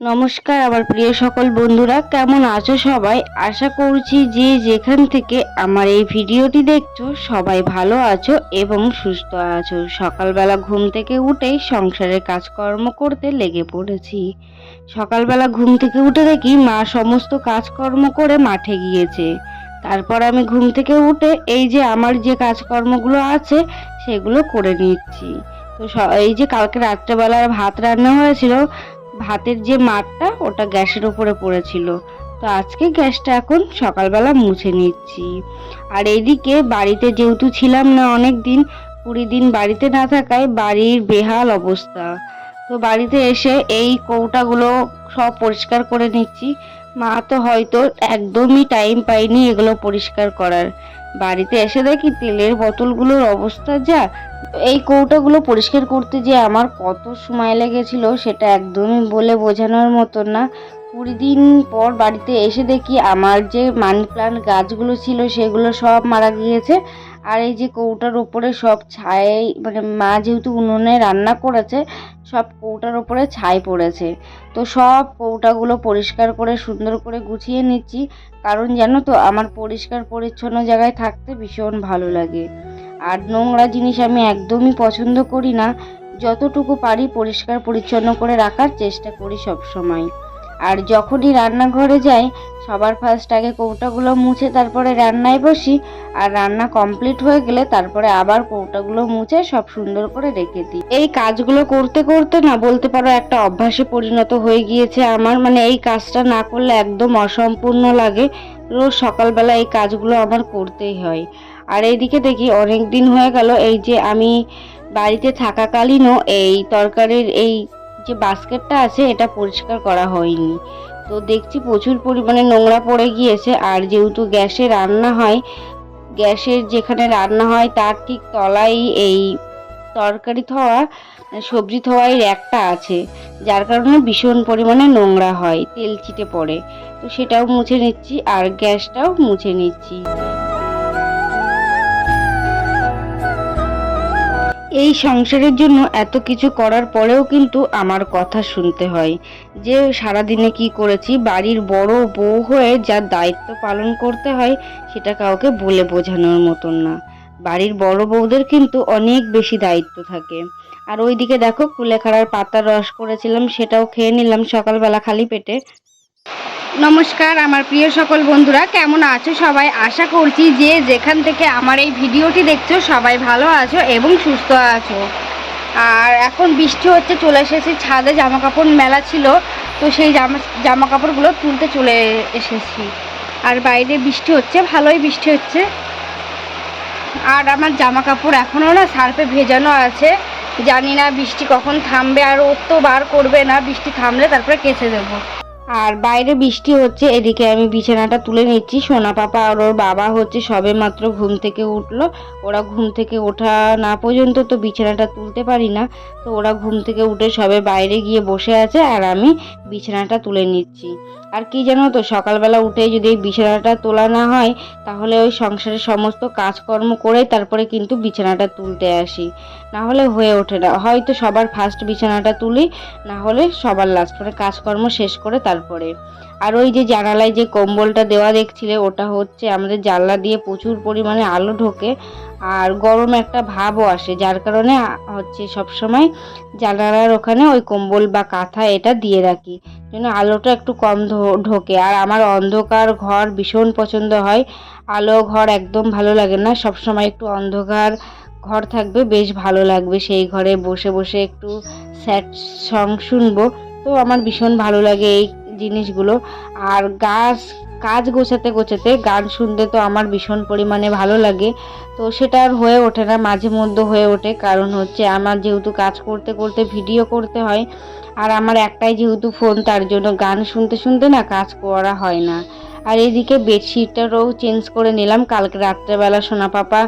নমস্কার, আমার প্রিয় সকল বন্ধুরা, কেমন আছো সবাই? আশা করছি যে যেখান থেকে আমার এই ভিডিওটি দেখছ, সবাই ভালো আছো এবং সুস্থ আছো। সকালবেলা ঘুম থেকে উঠেই সংসারের কাজকর্ম করতে লেগে পড়েছি। সকালবেলা ঘুম থেকে উঠে দেখি মা সমস্ত কাজকর্ম করে মাঠে গিয়েছে। তারপর আমি ঘুম থেকে উঠে এই যে আমার যে কাজকর্মগুলো আছে, সেগুলো করে নিচ্ছি। তো এই যে কালকে রাত্রেবেলার ভাত রান্না হয়েছিল ভাতের যে মাঠটা ওটা গ্যাসের ওপরে পড়েছিল। তো আজকে গ্যাসটা এখন সকালবেলা মুছে নিচ্ছি। আর এইদিকে বাড়িতে যেহেতু ছিলাম না অনেক দিন কুড়ি দিন বাড়িতে না থাকায় বাড়ির বেহাল অবস্থা। তো বাড়িতে এসে এই কৌটাগুলো সব পরিষ্কার করে নিচ্ছি। মা তো হয়তো একদমই টাইম পাইনি এগুলো পরিষ্কার করার। বাড়িতে এসে দেখি তেলের বোতলগুলোর অবস্থা যা এই কৌটাগুলো পরিষ্কার করতে যে আমার কত সময় লেগেছিল সেটা একদমই বলে বোঝানোর মতো না। কুড়ি দিন পর বাড়িতে এসে দেখি আমার যে মানি প্লান্ট গাছগুলো ছিল সেগুলো সব মারা গিয়েছে। আর এই যে কৌটার ওপরে সব ছাই মানে মা যেহেতু উনুনে রান্না করেছে, সব কৌটার ওপরে ছাই পড়েছে। তো সব কৌটাগুলো পরিষ্কার করে সুন্দর করে গুছিয়ে নিচ্ছি। কারণ জানো তো, আমার পরিষ্কার পরিচ্ছন্ন জায়গায় থাকতে ভীষণ ভালো লাগে। আর নোংরা জিনিস আমি একদমই পছন্দ করি না। যতটুকু পারি পরিষ্কার পরিচ্ছন্ন করে রাখার চেষ্টা করি সব সময় আর যখনই রান্নাঘরে যাই, সবার ফার্স্ট আগে কৌটাগুলো মুছে তারপরে রান্নায় বসি। আর রান্না কমপ্লিট হয়ে গেলে তারপরে আবার কৌটাগুলো মুছে সব সুন্দর করে রেখে দিই। এই কাজগুলো করতে করতে না বলতে পারো একটা অভ্যাসে পরিণত হয়ে গিয়েছে আমার। মানে এই কাজটা না করলে একদম অসম্পূর্ণ লাগে। রোজ সকালবেলা এই কাজগুলো আমার করতেই হয়। আর এইদিকে দেখি অনেক দিন হয়ে গেল, এই যে আমি বাড়িতে থাকাকালীনও এই তরকারির এই যে বাস্কেটটা আছে, এটা পরিষ্কার করা হয়নি। তো দেখছি প্রচুর পরিমাণে নোংরা পড়ে গিয়েছে, আর যেহেতু গ্যাসে রান্না হয়, গ্যাসের যেখানে রান্না হয় তার ঠিক তলায় এই তরকারি থোয়া, সবজি থোয়াই র্যাকটা আছে, যার কারণে ভীষণ পরিমাণে নোংরা হয়, তেল চিটে পড়ে। তো সেটাও মুছে নিচ্ছি, আর গ্যাসটাও মুছে নিচ্ছি। এই সংসারের জন্য এত কিছু করার পরেও কিন্তু আমার কথা শুনতে হয়। যে সারাদিনে কি করেছি, বাড়ির বড় বউ হয়ে যা দায়িত্ব পালন করতে হয়, সেটা কাউকে বলে বোঝানোর মতন না। বাড়ির বড় বউদের কিন্তু অনেক বেশি দায়িত্ব থাকে। আর ওইদিকে দেখো, কুলেখাড়ার পাতার রস করেছিলাম, সেটাও খেয়ে নিলাম সকালবেলা খালি পেটে। নমস্কার, আমার প্রিয় সকল বন্ধুরা, কেমন আছো সবাই? আশা করছি যে যেখান থেকে আমার এই ভিডিওটি দেখছ, সবাই ভালো আছো এবং সুস্থ আছো। আর এখন বৃষ্টি হচ্ছে, চলে এসেছি ছাদে জামা কাপড় মেলা ছিল, তো সেই জামা জামা কাপড়গুলো তুলতে চলে এসেছি। আর বাইরে বৃষ্টি হচ্ছে, ভালোই বৃষ্টি হচ্ছে। আর আমার জামা কাপড় এখনও না সার্ফে ভেজানো আছে। জানি না বৃষ্টি কখন থামবে, আর ওর তো বার করবে না, বৃষ্টি থামলে তারপরে কেচে দেবো। আর বাইরে বৃষ্টি হচ্ছে, এদিকে আমি বিছানাটা তুলে নিচ্ছি। সোনা পাপা আর ওর বাবা হচ্ছে সবে মাত্র ঘুম থেকে উঠল। ওরা ঘুম থেকে ওঠা না পর্যন্ত তো বিছানাটা তুলতে পারি না। তো ওরা ঘুম থেকে উঠে সবে বাইরে গিয়ে বসে আছে আর আমি বিছানাটা তুলে নিচ্ছি। আর কি জানো তো, সকালবেলা উঠে যদি এই বিছানাটা তোলা না হয়, তাহলে ওই সংসারের সমস্ত কাজকর্ম করে তারপরে কিন্তু বিছানাটা তুলতে আসি। না হলে হয়ে ওঠে না। হয়তো সবার ফার্স্ট বিছানাটা তুলি, না হলে সবার লাস্ট মানে কাজকর্ম শেষ করে তারপরে। আর ওই যে জানালায় যে কম্বলটা দেওয়া দেখছিলে, ওটা হচ্ছে আমাদের জানলা দিয়ে প্রচুর পরিমাণে আলো ঢোকে। আর গরম একটা ভাবও আসে, যার কারণে হচ্ছে সবসময় জানালার ওখানে ওই কম্বল বা কাঁথা এটা দিয়ে রাখি। যেন আলোটা একটু কম ঢোকে। আর আমার অন্ধকার ঘর ভীষণ পছন্দ হয়। আলো ঘর একদম ভালো লাগে না। সবসময় একটু অন্ধকার ঘর থাকবে, বেশ ভালো লাগবে। সেই ঘরে বসে বসে একটু স্যাড সং শুনব। তো আমার ভীষণ ভালো লাগে এই জিনিসগুলো। আর গাছ কাজ গোছাতে গোছাতে গান শুনতে তো আমার ভীষণ পরিমাণে ভালো লাগে। তো সেটা আর হয়ে ওঠে না, মাঝে মধ্যে হয়ে ওঠে। কারণ হচ্ছে আমার যেহেতু কাজ করতে করতে ভিডিও করতে হয়, আর আমার একটাই যেহেতু ফোন, তার জন্য গান শুনতে শুনতে না কাজ করা হয় না। আর এদিকে বেডশিটটারও চেঞ্জ করে নিলাম। কালকে রাত্রেবেলা সোনা পাপা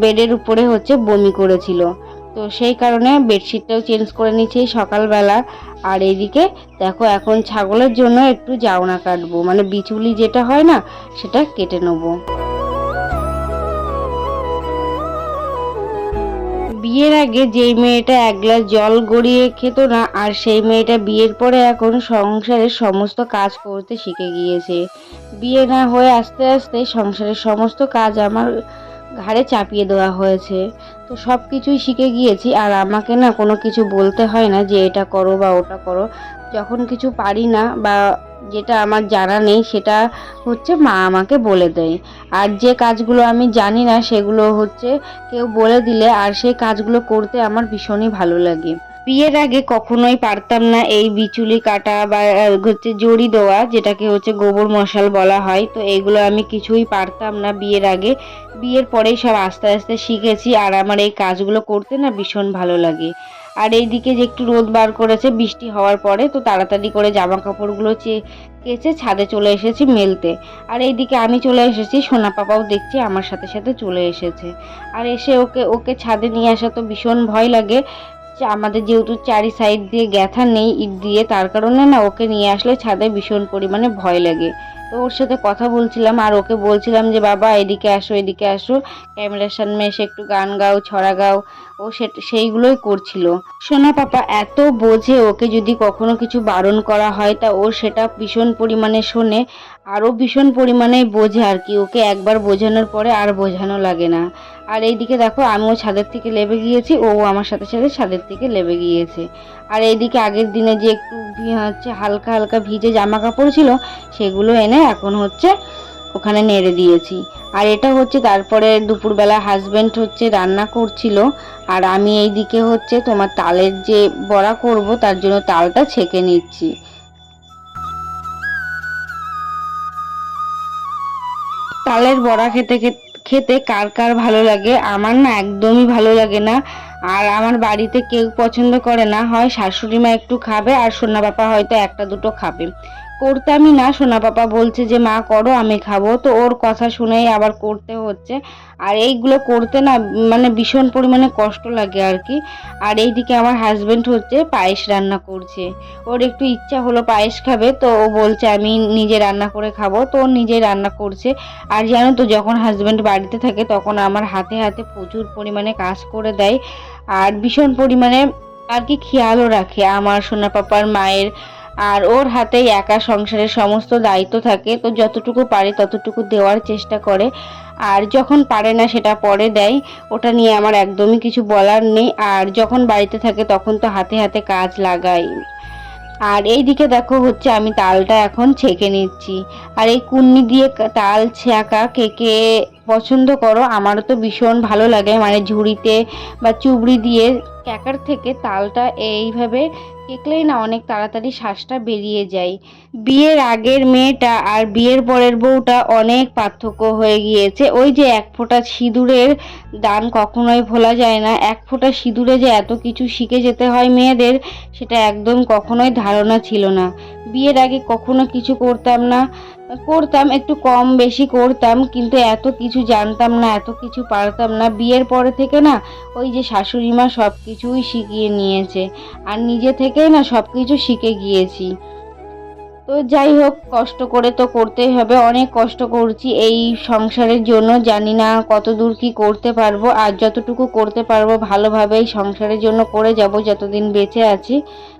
বেডের উপরে হচ্ছে বমি করেছিল। তো সেই কারণে বেডশিটটাও চেঞ্জ করে নিচ্ছি সকালবেলা। আর এদিকে দেখো, এখন ছাগলের জন্য একটু জাউনা কাটবো। মানে বিচুলি যেটা হয় না, সেটা কেটে নেব। বিয়ের আগে যেই মেয়েটা এক গ্লাস জল গড়িয়ে খেত না, আর সেই মেয়েটা বিয়ের পরে এখন সংসারের সমস্ত কাজ করতে শিখে গিয়েছে। বিয়ে না হয়ে আস্তে আস্তে সংসারের সমস্ত কাজ আমার ঘাড়ে চাপিয়ে দেওয়া হয়েছে। তো সব কিছুই শিখে গিয়েছি, আর আমাকে না কোনো কিছু বলতে হয় না যে এটা করো বা ওটা করো। যখন কিছু পারি না বা যেটা আমার জানা নেই, সেটা হচ্ছে মা আমাকে বলে দেয়। আর যে কাজগুলো আমি জানি না, সেগুলো হচ্ছে কেউ বলে দিলে, আর সেই কাজগুলো করতে আমার ভীষণই ভালো লাগে। বিয়ের আগে কখনোই পারতাম না এই বিচুলি কাটা বা হচ্ছে জড়ি দেওয়া, যেটাকে হচ্ছে গোবর মশাল বলা হয়। তো এগুলো আমি কিছুই পারতাম না বিয়ের আগে। বিয়ের পরেই সব আস্তে আস্তে শিখেছি আর আমার এই কাজগুলো করতে না ভীষণ ভালো লাগে। আর এইদিকে যে একটু রোদ বার করেছে, বৃষ্টি হওয়ার পরে, তো তাড়াতাড়ি করে জামা কাপড়গুলো চে, কেচে ছাদে চলে এসেছি মেলতে। আর এইদিকে আমি চলে এসেছি, সোনা পাপাও দেখছি, আমার সাথে সাথে চলে এসেছে। আর এসে ওকে ওকে ছাদে নিয়ে আসা তো ভীষণ ভয় লাগে। আমাদের যেহেতু চারি সাইড দিয়ে গ্যাথা নেই ইট দিয়ে, তার কারণে না ওকে নিয়ে আসলে ছাদে ভীষণ পরিমাণে ভয় লাগে। তো ওর সাথে কথা বলছিলাম আর ওকে বলছিলাম যে, বাবা, এদিকে আসো এদিকে আসো। ক্যামেরার সামনে এসে একটু গান গাও, ছড়া গাও। ও সেইগুলোই করছিল। সোনা পাপা, এত বোঝে ওকে যদি কখনো কিছু বারণ করা হয়, তা ও সেটা ভীষণ পরিমাণে শোনে। আরও ভীষণ পরিমাণে বোঝে আর কি, ওকে একবার বোঝানোর পরে আর বোঝানো লাগে না। আর এইদিকে দেখো, আমিও ছাদের থেকে লেবে গিয়েছি, ও আমার সাথে সাথে ছাদের থেকে লেবে গিয়েছে। আর এইদিকে আগের দিনে যে একটু হচ্ছে হালকা হালকা ভিজে জামা কাপড় ছিল, সেগুলো এনে এখন হচ্ছে ওখানে নেড়ে দিয়েছি। আর এটা হচ্ছে তারপরে দুপুরবেলা হাজবেন্ড হচ্ছে রান্না করছিল, আর আমি এইদিকে হচ্ছে তোমার তালের যে বড়া করব, তার জন্য তালটা ছেঁকে নিচ্ছি। তালের বড়া খেতে খে- খেতে কার কার ভালো লাগে? আমার না একদমই ভালো লাগে না। আর আমার বাড়িতে কেউ পছন্দ করে না। হয় শাশুড়ি মা একটু খাবে আর সোনা বাপা হয়তো একটা দুটো খাবে। করতামই না, সোনা পাপা বলছে যে, মা, করো, আমি খাব। তো ওর কথা শুনেই আবার করতে হচ্ছে। আর এইগুলো করতে না মানে ভীষণ পরিমাণে কষ্ট লাগে আর কি। আর এইদিকে আমার হাজব্যান্ড হচ্ছে, পায়েস রান্না করছে। ওর একটু ইচ্ছা হলো পায়েস খাবে, তো ও বলছে, আমি নিজে রান্না করে খাব। তো ও নিজেই রান্না করছে। আর জানো তো, যখন হাজবেন্ড বাড়িতে থাকে, তখন আমার হাতে হাতে প্রচুর পরিমাণে কাজ করে দেয়। আর ভীষণ পরিমাণে আর কি খেয়ালও রাখে। আমার সোনা পাপার মায়ের আর ওর হাতেই একা সংসারের সমস্ত দায়িত্ব থাকে, তো যতটুকু পারে ততটুকু দেওয়ার চেষ্টা করে। আর যখন পারে না সেটা পরে দেয়, ওটা নিয়ে আমার একদমই কিছু বলার নেই। আর যখন বাড়িতে থাকে তখন তো হাতে হাতে কাজ লাগাই। আর এই দিকে দেখো হচ্ছে আমি তালটা এখন ছেঁকে নিচ্ছি। আর এই কুন্নি দিয়ে তাল ছেঁকা কে কে পছন্দ করো, আমারও তো ভীষণ ভালো লাগে। মানে ঝুড়িতে বা চুবড়ি দিয়ে ক্যাকার থেকে তালটা এইভাবে কেকলেই না অনেক তাড়াতাড়ি শ্বাসটা বেরিয়ে যায়। বিয়ের আগের মেয়েটা আর বিয়ের পরের বউটা অনেক পার্থক্য হয়ে গিয়েছে। ওই যে এক ফোঁটা সিঁদুরের দান কখনোই ভোলা যায় না। এক ফোঁটা সিঁদুরে যে এত কিছু শিখে যেতে হয় মেয়েদের, সেটা একদম কখনোই ধারণা ছিল না। বিয়ের আগে কখনো কিছু করতাম না। করতাম, একটু কম বেশি করতাম, কিন্তু এত কিছু জানতাম না, এত কিছু পারতাম না। বিয়ের পরে থেকে না, ওই যে শাশুড়ি মা সব কিছুই শিখিয়ে নিয়েছে। আর নিজে থেকেই না সব কিছু শিখে গিয়েছি। তো যাই হোক, কষ্ট করে তো করতেই হবে। অনেক কষ্ট করছি এই সংসারের জন্য। জানি না কত দূর কি করতে পারব। আর যতটুকু করতে পারব ভালোভাবে এই সংসারের জন্য করে যাব যতদিন বেঁচে আছি।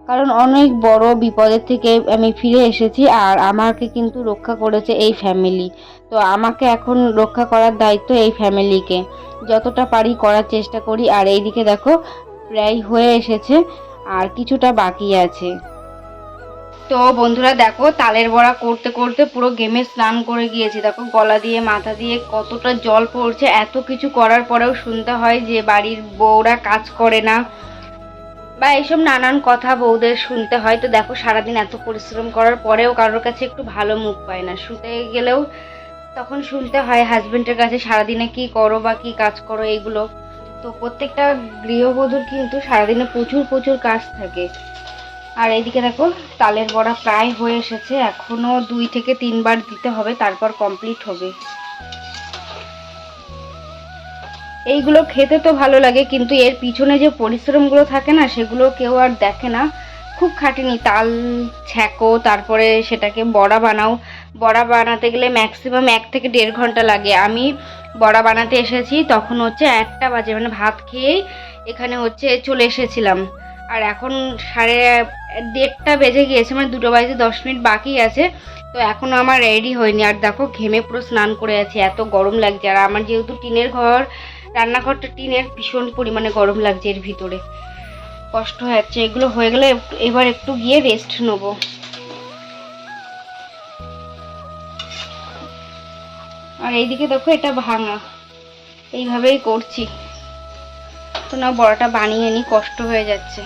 কারণ অনেক বড় বিপদের থেকে আমি ফিরে এসেছি আর আমাকে কিন্তু রক্ষা করেছে এই ফ্যামিলি তো আমাকে এখন রক্ষা করার দায়িত্ব এই ফ্যামিলিকে যতটা পারি করার চেষ্টা করি। আর এইদিকে দেখো, প্রায় হয়ে এসেছে। আর কিছুটা বাকি আছে। তো বন্ধুরা দেখো, তালের বড়া করতে করতে পুরো গেমে স্নান করে গিয়েছি। দেখো, গলা দিয়ে, মাথা দিয়ে কতটা জল পড়ছে। এত কিছু করার পরেও শুনতে হয় যে বাড়ির বউরা কাজ করে না। বা এইসব নানান কথা বউদের শুনতে হয়। তো দেখো, সারাদিন এত পরিশ্রম করার পরেও কারোর কাছে একটু ভালো মুখ পায় না। শুতে গেলেও তখন শুনতে হয় হাজব্যান্ডের কাছে, সারাদিনে কি করো বা কি কাজ করো এইগুলো তো প্রত্যেকটা গৃহবধূর কিন্তু সারাদিনে প্রচুর প্রচুর কাজ থাকে। আর এইদিকে দেখো, তালের বড়া প্রায় হয়ে এসেছে। এখনও দুই থেকে তিনবার দিতে হবে, তারপর কমপ্লিট হবে। এইগুলো খেতে তো ভালো লাগে, কিন্তু এর পিছনে যে পরিশ্রমগুলো থাকে না, সেগুলো কেউ আর দেখে না। খুব খাটিনি, তাল, ছ্যাঁকো, তারপরে সেটাকে বড়া বানাও। বড়া বানাতে গেলে ম্যাক্সিমাম এক থেকে দেড় ঘণ্টা লাগে। আমি বড়া বানাতে এসেছি, তখন হচ্ছে একটা বাজে মানে ভাত খেয়েই এখানে হচ্ছে চলে এসেছিলাম। আর এখন সাড়ে দেড়টা বেজে গিয়েছে মানে দুটো বাজে দশ মিনিট বাকি আছে, তো এখনও আমার রেডি হয়নি। আর দেখো, ঘেমে পুরো স্নান করে আছি, এত গরম লাগছে। আর আমার যেহেতু টিনের ঘর, রান্নাঘরটা টিনের ভীষণ পরিমাণে গরম লাগছে এর ভিতরে। কষ্ট যাচ্ছে এগুলো হয়ে গেলে এবার একটু গিয়ে রেস্ট নেব। আর এইদিকে দেখো, এটা ভাঙা। এইভাবেই করছি। তো না বড়াটা বানিয়ে নি, কষ্ট হয়ে যাচ্ছে।